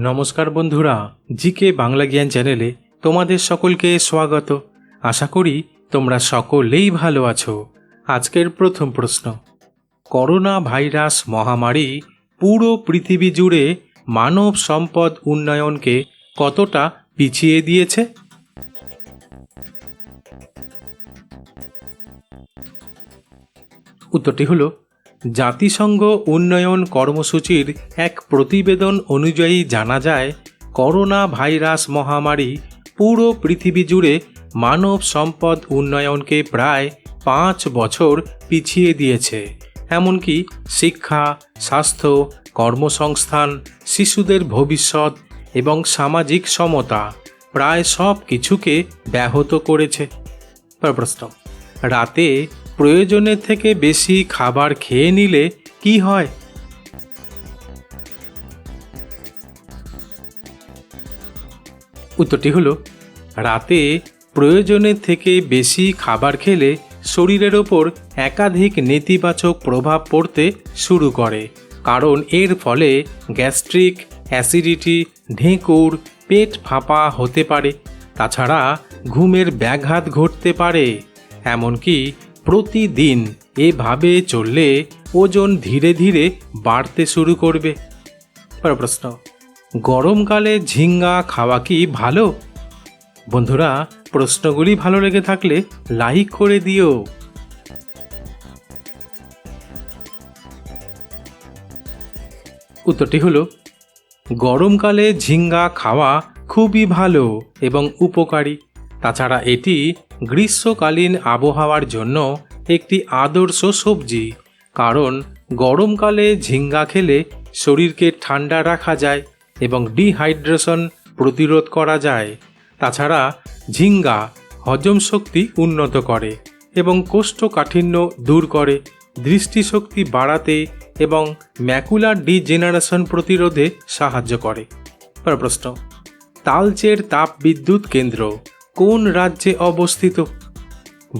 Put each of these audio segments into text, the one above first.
নমস্কার বন্ধুরা, জিকে বাংলা জ্ঞান চ্যানেলে তোমাদের সকলকে স্বাগত। আশা করি তোমরা সকলেই ভালো আছো। আজকের প্রথম প্রশ্ন। করোনা ভাইরাস মহামারী পুরো পৃথিবী জুড়ে মানব সম্পদ উন্নয়নকে কতটা পিছিয়ে দিয়েছে? উত্তরটি হলো জাতিসংঘ উন্নয়ন কর্মসূচির এক প্রতিবেদন অনুযায়ী জানা যায়, করোনা ভাইরাস মহামারী পুরো পৃথিবী জুড়ে মানব সম্পদ উন্নয়নকে প্রায় পাঁচ বছর পিছিয়ে দিয়েছে। এমনকি শিক্ষা, স্বাস্থ্য, কর্মসংস্থান, শিশুদের ভবিষ্যৎ এবং সামাজিক সমতা প্রায় সব কিছুকে ব্যাহত করেছে। প্রশ্ন, রাতে প্রয়োজনের থেকে বেশি খাবার খেয়ে নিলে কি হয়? উত্তরটি হলো, রাতে প্রয়োজনের থেকে বেশি খাবার খেলে শরীরের ওপর একাধিক নেতিবাচক প্রভাব পড়তে শুরু করে। কারণ এর ফলে গ্যাস্ট্রিক, অ্যাসিডিটি, ঢেঁকুর, পেট ফাঁপা হতে পারে। তাছাড়া ঘুমের ব্যাঘাত ঘটতে পারে। এমনকি প্রতিদিন এভাবে চললে ওজন ধীরে ধীরে বাড়তে শুরু করবে। প্রশ্ন, গরমকালে ঝিঙ্গা খাওয়া কি ভালো? বন্ধুরা, প্রশ্নগুলি ভালো লেগে থাকলে লাইক করে দিও। উত্তরটি হলো, গরমকালে ঝিঙ্গা খাওয়া খুবই ভালো এবং উপকারী। তাছাড়া এটি গ্রীষ্মকালীন আবহাওয়ার জন্য একটি আদর্শ সবজি। কারণ গরমকালে ঝিঙ্গা খেলে শরীরকে ঠান্ডা রাখা যায় এবং ডিহাইড্রেশন প্রতিরোধ করা যায়। তাছাড়া ঝিঙ্গা হজম শক্তি উন্নত করে এবং কোষ্ঠকাঠিন্য দূর করে, দৃষ্টিশক্তি বাড়াতে এবং ম্যাকুলার ডিজেনারেশন প্রতিরোধে সাহায্য করে। প্রশ্ন, তালচের তাপ বিদ্যুৎ কেন্দ্র কোন রাজ্যে অবস্থিত?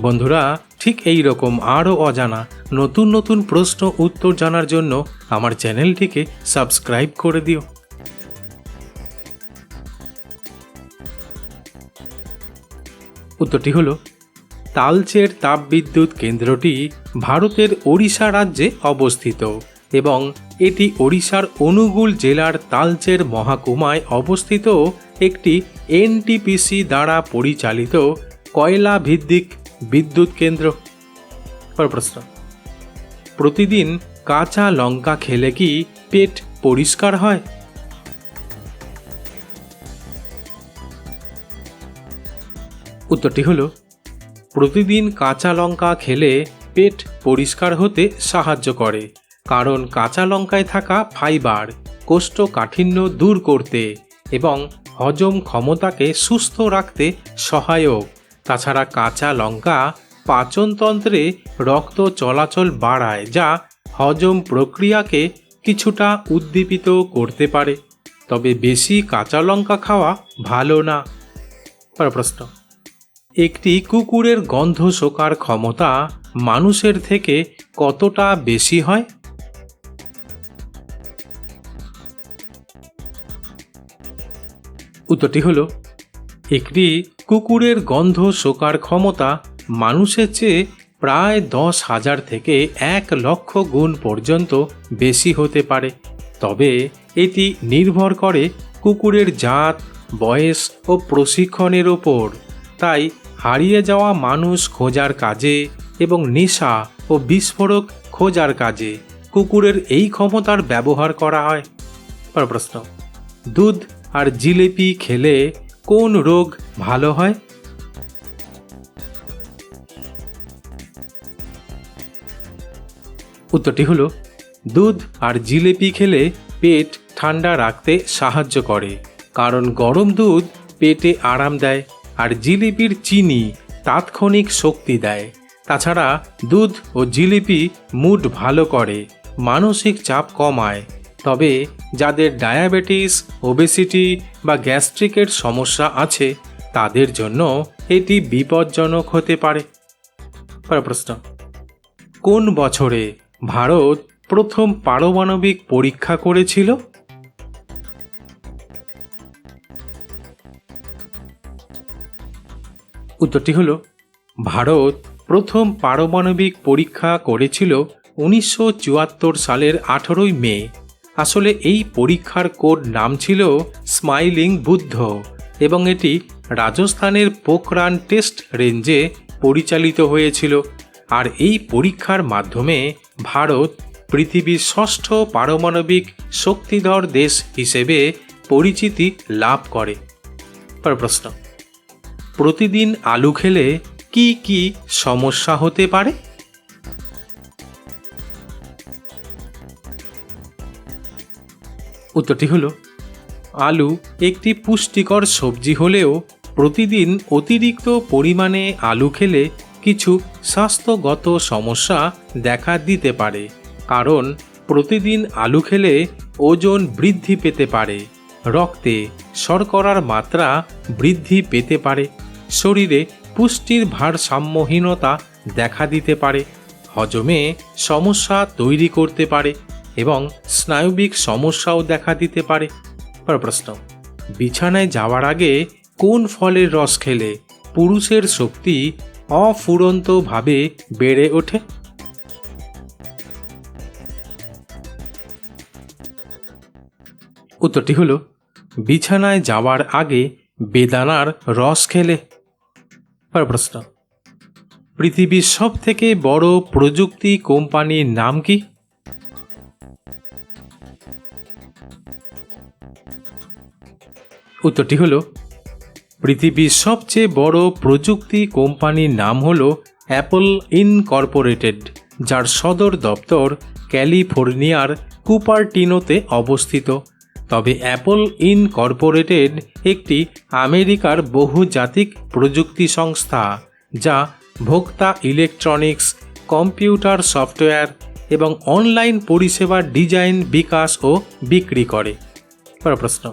বন্ধুরা, ঠিক এই রকম আরও অজানা, নতুন নতুন প্রশ্ন উত্তর জানার জন্য আমার চ্যানেলটিকে সাবস্ক্রাইব করে দিও। উত্তরটি হলো, তালচের তাপবিদ্যুৎ কেন্দ্রটি ভারতের ওড়িশা রাজ্যে অবস্থিত এবং এটি ওড়িশার অনুগুল জেলার তালচের মহাকুমায় অবস্থিত একটি এনটিপিসি দ্বারা পরিচালিত কয়লা ভিত্তিক বিদ্যুৎ কেন্দ্র। প্রশ্ন। প্রতিদিন কাঁচা লঙ্কা খেলে কি পেট পরিষ্কার হয়? উত্তরটি হলো, প্রতিদিন কাঁচা লঙ্কা খেলে পেট পরিষ্কার হতে সাহায্য করে, কারণ কাঁচা লঙ্কায় থাকা ফাইবার কোষ্ঠকাঠিন্য দূর করতে এবং হজম ক্ষমতাকে সুস্থ রাখতে সহায়ক। তাছাড়া কাঁচা লঙ্কা পাচনতন্ত্রে রক্ত চলাচল বাড়ায়, যা হজম প্রক্রিয়াকে কিছুটা উদ্দীপিত করতে পারে। তবে বেশি কাঁচা লঙ্কা খাওয়া ভালো না। প্রশ্ন। একটি কুকুরের গন্ধ শোকার ক্ষমতা মানুষের থেকে কতটা বেশি হয়? উত্তরটি হলো, একটি কুকুরের গন্ধ শোকার ক্ষমতা মানুষের চেয়ে প্রায় দশ হাজার থেকে এক লক্ষ গুণ পর্যন্ত বেশি হতে পারে। তবে এটি নির্ভর করে কুকুরের জাত, বয়স ও প্রশিক্ষণের ওপর। তাই হারিয়ে যাওয়া মানুষ খোঁজার কাজে এবং নেশা ও বিস্ফোরক খোঁজার কাজে কুকুরের এই ক্ষমতার ব্যবহার করা হয়। প্রশ্ন, দুধ আর জিলেপি খেলে কোন রোগ ভালো হয়? উত্তরটি হলো, দুধ আর জিলেপি খেলে পেট ঠান্ডা রাখতে সাহায্য করে, কারণ গরম দুধ পেটে আরাম দেয় আর জিলিপির চিনি তাৎক্ষণিক শক্তি দেয়। তাছাড়া দুধ ও জিলিপি মুড ভালো করে, মানসিক চাপ কমায় তবে যাদের ডায়াবেটিস, ওবেসিটি বা গ্যাস্ট্রিকের সমস্যা আছে, তাদের জন্য এটি বিপজ্জনক হতে পারে। প্রশ্ন। কোন বছরে ভারত প্রথম পারমাণবিক পরীক্ষা করেছিল? উত্তরটি হল, ভারত প্রথম পারমাণবিক পরীক্ষা করেছিল উনিশশো চুয়াত্তর সালের আঠেরোই মে। আসলে এই পরীক্ষার কোড নাম ছিল স্মাইলিং বুদ্ধ এবং এটি রাজস্থানের পোখরান টেস্ট রেঞ্জে পরিচালিত হয়েছিল। আর এই পরীক্ষার মাধ্যমে ভারত পৃথিবীর ষষ্ঠ পারমাণবিক শক্তিধর দেশ হিসেবে পরিচিতি লাভ করে। পর প্রশ্ন, প্রতিদিন আলু খেলে কি কি সমস্যা হতে পারে? উত্তরটি হলো, আলু একটি পুষ্টিকর সবজি হলেও প্রতিদিন অতিরিক্ত পরিমাণে আলু খেলে কিছু স্বাস্থ্যগত সমস্যা দেখা দিতে পারে। কারণ প্রতিদিন আলু খেলে ওজন বৃদ্ধি পেতে পারে, রক্তে শর্করার মাত্রা বৃদ্ধি পেতে পারে, শরীরে পুষ্টির ভারসাম্যহীনতা দেখা দিতে পারে, হজমে সমস্যা তৈরি করতে পারে এবং স্নায়বিক সমস্যাও দেখা দিতে পারে। পর প্রশ্ন, বিছানায় যাওয়ার আগে কোন ফলের রস খেলে পুরুষের শক্তি অফুরন্তভাবে বেড়ে ওঠে? উত্তরটি হলো, বিছানায় যাওয়ার আগে বেদানার রস খেলে। পর প্রশ্ন, পৃথিবীর সব থেকে বড় প্রযুক্তি কোম্পানির নাম কি? উত্তরটি হলো, পৃথিবীর সবচেয়ে বড় প্রযুক্তি কোম্পানির নাম হলো অ্যাপল ইনকর্পোরেটেড, যার সদর দপ্তর ক্যালিফোর্নিয়ার কুপারটিনোতে অবস্থিত। তবে অ্যাপল ইনকর্পোরেটেড একটি আমেরিকার বহুজাতিক প্রযুক্তি সংস্থা, যা ভোক্তা ইলেকট্রনিক্স, কম্পিউটার সফটওয়্যার এবং অনলাইন পরিষেবার ডিজাইন বিকাশ ও বিক্রি করে। পর প্রশ্ন।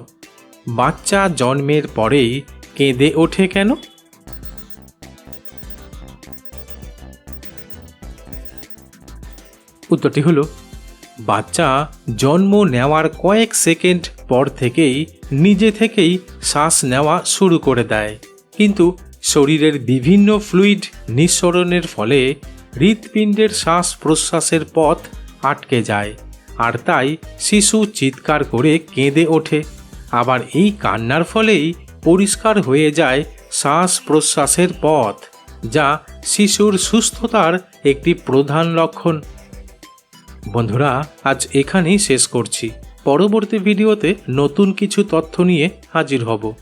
বাচ্চা জন্মের পরেই কেঁদে ওঠে কেন? উত্তরটি হলো, বাচ্চা জন্ম নেওয়ার কয়েক সেকেন্ড পর থেকেই নিজে থেকেই শ্বাস নেওয়া শুরু করে দেয়। কিন্তু শরীরের বিভিন্ন ফ্লুইড নিঃসরণের ফলে হৃৎপিণ্ডের শ্বাস প্রশ্বাসের পথ আটকে যায়, আর তাই শিশু চিৎকার করে কেঁদে ওঠে। আবার এই কান্নার ফলেই পরিষ্কার হয়ে যায় শ্বাস প্রশ্বাসের পথ, যা শিশুর সুস্থতার একটি প্রধান লক্ষণ। বন্ধুরা, আজ এখানেই শেষ করছি। পরবর্তী ভিডিওতে নতুন কিছু তথ্য নিয়ে হাজির হব।